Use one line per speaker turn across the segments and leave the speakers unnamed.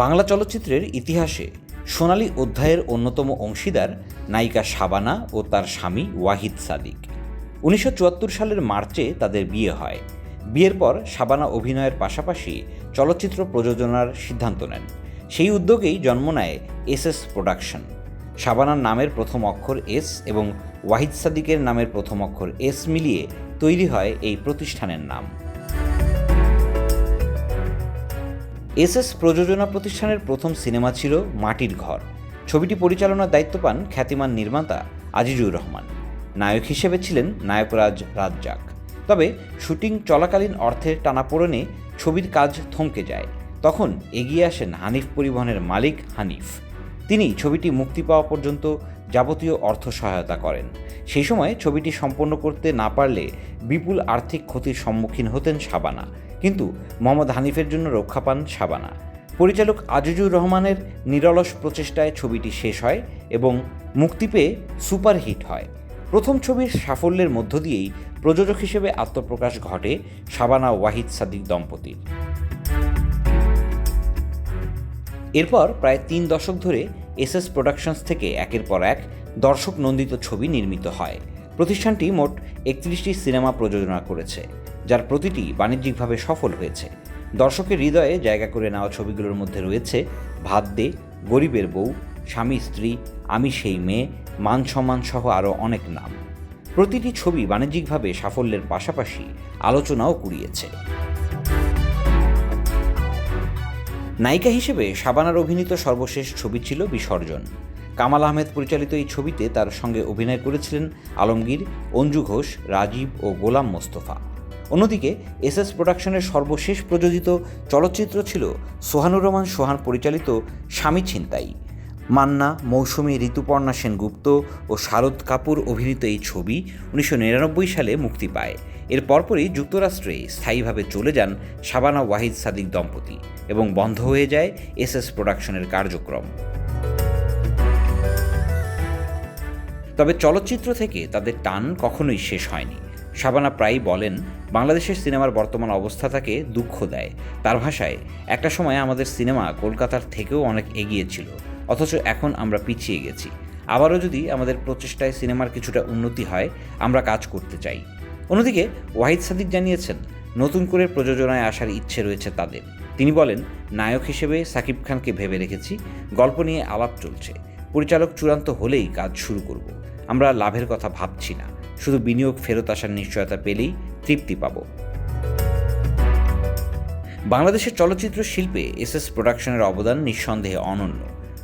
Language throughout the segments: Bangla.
বাংলা চলচ্চিত্রের ইতিহাসে সোনালী অধ্যায়ের অন্যতম অংশীদার নায়িকা শাবানা ও তার স্বামী ওয়াহিদ সাদিক। উনিশশো চুয়াত্তর সালের মার্চে তাদের বিয়ে হয়। বিয়ের পর শাবানা অভিনয়ের পাশাপাশি চলচ্চিত্র প্রযোজনার সিদ্ধান্ত নেন। সেই উদ্যোগেই জন্ম নেয় এস এস প্রোডাকশন। শাবানার নামের প্রথম অক্ষর এস এবং ওয়াহিদ সাদিকের নামের প্রথম অক্ষর এস মিলিয়ে তৈরি হয় এই প্রতিষ্ঠানের নাম। এসএস প্রযোজনা প্রতিষ্ঠানের প্রথম সিনেমা ছিল মাটির ঘর। ছবিটি পরিচালনার দায়িত্ব পান খ্যাতিমান নির্মাতা আজিজুর রহমান। নায়ক হিসেবে ছিলেন নায়করাজ রাজ্জাক। তবে শুটিং চলাকালীন অর্থের টানাপোড়েনে ছবির কাজ থমকে যায়। তখন এগিয়ে আসেন হানিফ পরিবহনের মালিক হানিফ। তিনি ছবিটি মুক্তি পাওয়া পর্যন্ত যাবতীয় অর্থ সহায়তা করেন। সেই সময় ছবিটি সম্পন্ন করতে না পারলে বিপুল আর্থিক ক্ষতির সম্মুখীন হতেন শাবানা। কিন্তু মোহাম্মদ হানিফের জন্য রক্ষা পান শাবানা। পরিচালক আজিজুর রহমানের নিরলস প্রচেষ্টায় ছবিটি শেষ হয় এবং মুক্তি পেয়ে সুপারহিট হয়। প্রথম ছবির সাফল্যের মধ্য দিয়েই প্রযোজক হিসেবে আত্মপ্রকাশ ঘটে শাবানা ওয়াহিদ সাদিক দম্পতির। এরপর প্রায় তিন দশক ধরে এসএস প্রোডাকশনস থেকে একের পর এক দর্শক নন্দিত ছবি নির্মিত হয়। প্রতিষ্ঠানটি মোট একত্রিশটি সিনেমা প্রযোজনা করেছে, যার প্রতিটি বাণিজ্যিকভাবে সফল হয়েছে। দর্শকের হৃদয়ে জায়গা করে নেওয়া ছবিগুলোর মধ্যে রয়েছে ভাত দে, গরিবের বউ, স্বামী স্ত্রী, আমি সেই মেয়ে, মান সম্মান সহ আরও অনেক নাম। প্রতিটি ছবি বাণিজ্যিকভাবে সাফল্যের পাশাপাশি আলোচনাও কুড়িয়েছে। নায়িকা হিসেবে শাবানার অভিনীত সর্বশেষ ছবি ছিল বিসর্জন। কামাল আহমেদ পরিচালিত এই ছবিতে তার সঙ্গে অভিনয় করেছিলেন আলমগীর, অঞ্জু ঘোষ, রাজীব ও গোলাম মোস্তফা। অন্যদিকে এস এস প্রোডাকশনের সর্বশেষ প্রযোজিত চলচ্চিত্র ছিল সোহানুর রহমান সোহান পরিচালিত স্বামী ছিনতাই। মান্না, মৌসুমী ঋতুপর্ণা সেনগুপ্ত ও শারদ কাপুর অভিনীত এই ছবি উনিশশো নিরানব্বই সালে মুক্তি পায়। এর পরপরই যুক্তরাষ্ট্রে স্থায়ীভাবে চলে যান শাবানা ওয়াহিদ সাদিক দম্পতি এবং বন্ধ হয়ে যায় এস এস প্রোডাকশনের কার্যক্রম। তবে চলচ্চিত্র থেকে তাদের টান কখনোই শেষ হয়নি। শাবানা প্রায়ই বলেন, বাংলাদেশের সিনেমার বর্তমান অবস্থা তাকে দুঃখ দেয়। তার ভাষায়, একটা সময় আমাদের সিনেমা কলকাতার থেকেও অনেক এগিয়ে ছিল, অথচ এখন আমরা পিছিয়ে গেছি। আবারও যদি আমাদের প্রচেষ্টায় সিনেমার কিছুটা উন্নতি হয়, আমরা কাজ করতে চাই। অন্যদিকে, ওয়াহিদ সাদিক জানিয়েছেন, নতুন করে প্রযোজনায় আসার ইচ্ছে রয়েছে তাদের। তিনি বলেন, নায়ক হিসেবে সাকিব খানকে ভেবে রেখেছি, গল্প নিয়ে আলাপ চলছে। পরিচালক চূড়ান্ত হলেই কাজ শুরু করব। আমরা লাভের কথা ভাবছি না। শুধু বিনিয়োগ, ফেরত আসার নিশ্চয়তা পেলেই তৃপ্তি পাব। বাংলাদেশের চলচ্চিত্র শিল্পে এস এস প্রোডাকশনের অবদান নিঃসন্দেহে অনন্য।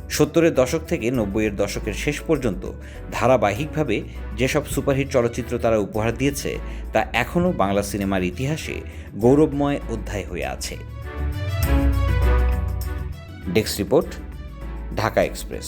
সত্তরের দশক থেকে নব্বইয়ের দশকের শেষ পর্যন্ত ধারাবাহিকভাবে যেসব সুপারহিট চলচ্চিত্র তারা উপহার দিয়েছে, তা এখনও বাংলা সিনেমার ইতিহাসে গৌরবময় অধ্যায় হয়ে আছে। Desk report, Dhaka express.